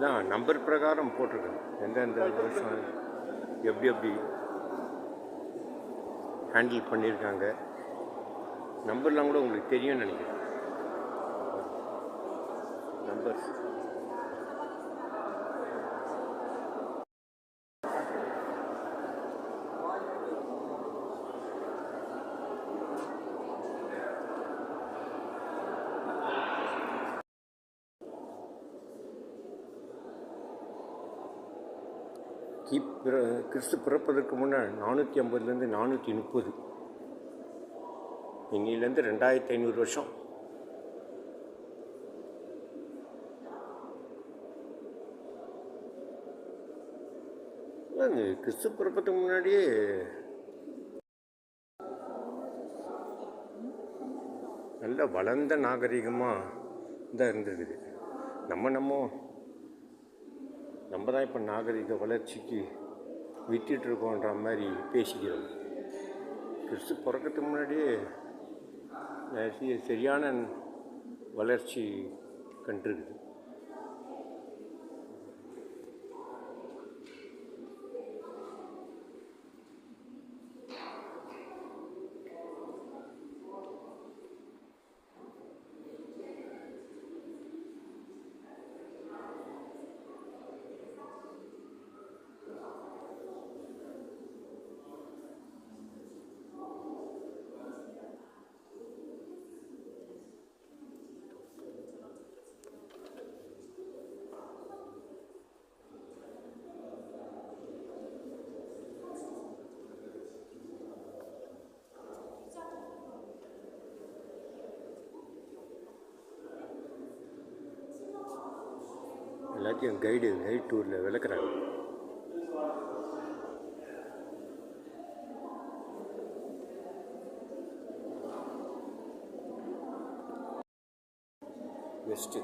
இதான் நம்பர் பிரகாரம் போட்டிருக்கேன் எந்தெந்த வருஷம் எப்படி எப்படி ஹேண்டில் பண்ணியிருக்காங்க. நம்பர்லாம் கூட உங்களுக்கு தெரியும்னு நினைக்கிறேன். நம்பர்ஸ். கி பிற கிறிஸ்து பிறப்பதற்கு முன்னே நானூற்றி ஐம்பதுலேருந்து நானூற்றி முப்பது. இன்னிலேருந்து ரெண்டாயிரத்தி ஐநூறு வருஷம். கிறிஸ்து பிறப்பதுக்கு முன்னாடியே நல்ல வளர்ந்த நாகரிகமாக தான் இருந்திருக்குது. நம்ம நம்ம நம்ம தான் இப்போ நாகரிக வளர்ச்சிக்கு வித்திட்டு மாதிரி பேசிக்கிறோம். கிறிஸ்து பிறக்கிறதுக்கு முன்னாடியே நிறைய சரியான வளர்ச்சி கண்டிருக்குது. எல்லாத்தையும் கைடு கைட் டூரில் விளக்குறாங்க. பெஸ்ட்டு